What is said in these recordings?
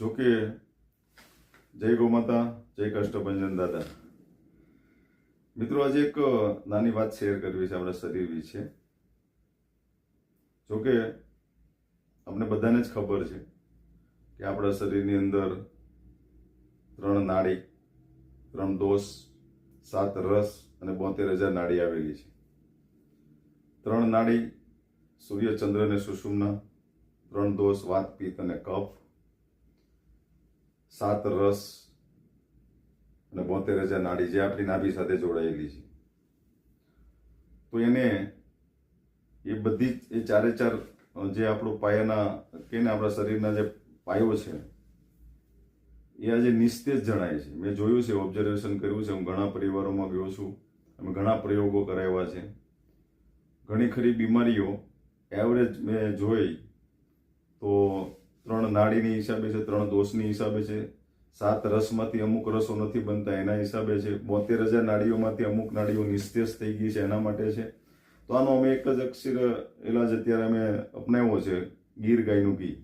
જોકે જય ગૌમાતા, જય કષ્ટભંજન દાદા. મિત્રો, આજે એક નાની વાત શેર કરવી છે આપણા શરીર વિશે. જોકે અમને બધાને જ ખબર છે કે આપણા શરીરની અંદર ત્રણ નાડી, ત્રણ દોષ, સાત રસ અને બોતેર હજાર નાડી આવેલી છે. ત્રણ નાડી સૂર્ય ચંદ્ર અને સુષુમના, ત્રણ દોષ વાત પિત્ત અને કફ સાત રસ અને બોતેર હજાર નાડી જે આપણી નાભી સાથે જોડાયેલી છે. તો એને એ બધી જ, એ ચારે ચાર જે આપણું પાયાના, કે ને આપણા શરીરના જે પાયો છે, એ આજે નિસ્તેજ જણાય છે. મેં જોયું છે ઓબ્ઝર્વેશન કર્યું છે. હું ઘણા પરિવારોમાં ગયો છું. અમે ઘણા પ્રયોગો કરાવ્યા છે. ઘણી ખરી બીમારીઓ એવરેજ મેં જોઈ તો ત્રણ નાડીની હિસાબે છે, ત્રણ દોષની હિસાબે છે. સાત રસમાંથી અમુક રસો નથી બનતા, એના હિસાબે છે. બોતેર હજાર નાડીઓમાંથી અમુક નાડીઓ નિસ્તેજ થઈ ગઈ છે, એના માટે છે. તો આનો અમે એક જ અક્ષર ઇલાજ અત્યારે અમે અપનાવ્યો છે, ગીર ગાયનું ઘી.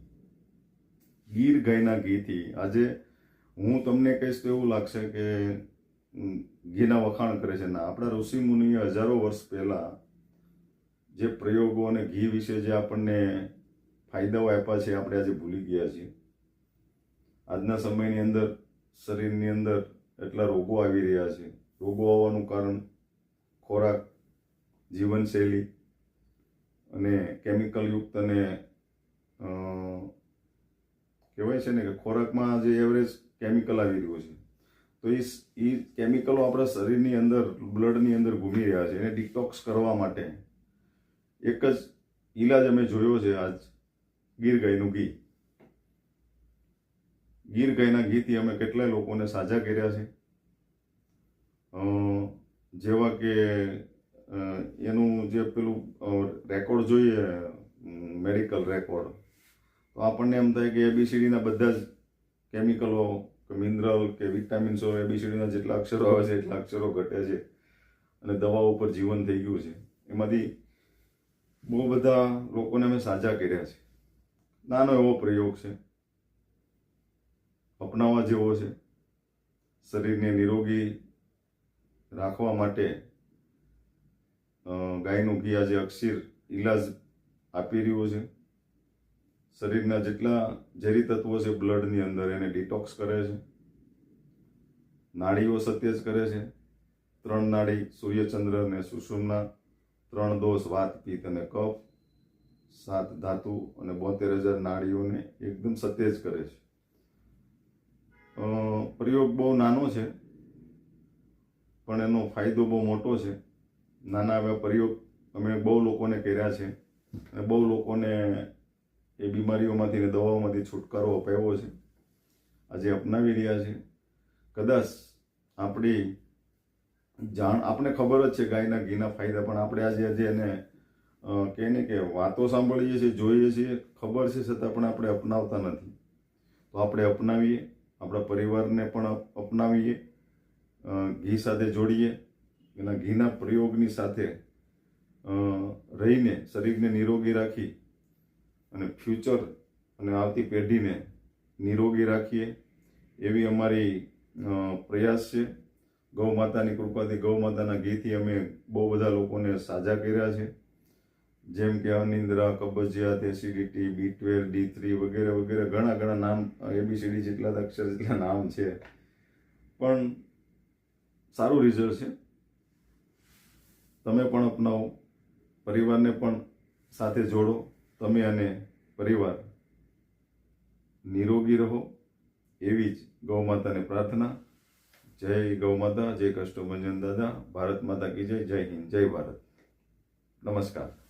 ગીર ગાયના ઘીથી આજે હું તમને કહીશ તો એવું લાગશે કે ઘીના વખાણ કરે છે. ના, આપણા ઋષિ મુનિએ હજારો વર્ષ પહેલા જે પ્રયોગો અને ઘી વિશે જે આપણને ફાયદાઓ આપ્યા છે આપણે આજે ભૂલી ગયા છીએ. આજના સમયની અંદર, શરીરની અંદર એટલા રોગો આવી રહ્યા છે. રોગો આવવાનું કારણ ખોરાક, જીવનશૈલી અને કેમિકલયુક્ત અને કહેવાય છે ને કે ખોરાકમાં જે એવરેજ કેમિકલ આવી રહ્યું છે. તો એ કેમિકલો આપણા શરીરની અંદર, બ્લડની અંદર ઘૂમી રહ્યા છે. એને ડિટોક્સ કરવા માટે એક જ ઈલાજ અમે જોયો છે આજ. ગીર ગાયનું ઘી ગીર ગાયના ઘીથી અમે કેટલાય લોકોને સાજા કર્યા છે. જેવા કે એનું જે પેલું રેકોર્ડ જોઈએ મેડિકલ રેકોર્ડ તો આપણને એમ થાય કે એબીસીડીના બધા જ કેમિકલો કે મિનરલ કે વિટામિન્સો એબીસીડીના જેટલા અક્ષરો આવે છે, એટલા અક્ષરો ઘટે છે. અને દવાઓ ઉપર જીવન થઈ ગયું છે. એમાંથી બહુ બધા લોકોને અમે સાજા કર્યા છે. નાનો એવો પ્રયોગ છે. અપનાવવા જેવો છે. શરીરને નિરોગી રાખવા માટે ગાયનું ઘી આજે અક્ષીર ઈલાજ આપી રહ્યું છે. શરીરના જેટલા ઝેરી તત્વો છે, બ્લડની અંદર એને ડિટોક્સ કરે છે. નાડીઓ સત્યજ કરે છે. ત્રણ નાડી સૂર્યચંદ્ર અને સુષુમના, ત્રણ દોષ વાત પિત્ત અને કફ સાત ધાતુ અને બોતેર હજાર નાળીઓને એકદમ સતેજ કરે છે. પ્રયોગ બહુ નાનો છે, પણ એનો ફાયદો બહુ મોટો છે. નાના એવા પ્રયોગ અમે બહુ લોકોને કર્યા છે અને બહુ લોકોને એ બીમારીઓમાંથી ને દવાઓમાંથી છુટકારો અપાવ્યો છે. આજે અપનાવી રહ્યા છે. કદાચ આપણી જાણ આપણે ખબર જ છે ગાયના ઘીના ફાયદા, પણ આપણે આજે આજે એને કહે ને કે વાતો સાંભળીએ છીએ, જોઈએ છીએ, ખબર છે છતાં પણ આપણે અપનાવતા નથી. તો આપણે અપનાવીએ, આપણા પરિવારને પણ અપનાવીએ ઘી સાથે જોડીએ, એના ઘીના પ્રયોગની સાથે રહીને શરીરને નિરોગી રાખી અને ફ્યુચર અને આવતી પેઢીને નિરોગી રાખીએ, એવી અમારી પ્રયાસ છે. ગૌ માતાની કૃપાથી ગૌ માતાના ઘીથી અમે બહુ બધા લોકોને સાજા કર્યા છે. જેમ કે અનિંદ્રા, કબજિયાત, acidity, B twelve, D three વગેરે વગેરે, ઘણા ઘણા નામ એબીસીડી જેટલા અક્ષર જેટલા નામ છે. પણ સારું રિઝલ્ટ છે. તમે પણ અપનાવો. પરિવારને પણ સાથે જોડો. તમે અને પરિવાર નિરોગી રહો. એવી જ ગૌ માતાને પ્રાર્થના. જય ગૌ માતા, જય કષ્ટભંજન દાદા. ભારત માતા કી જય. જય હિન્દ. જય ભારત. નમસ્કાર.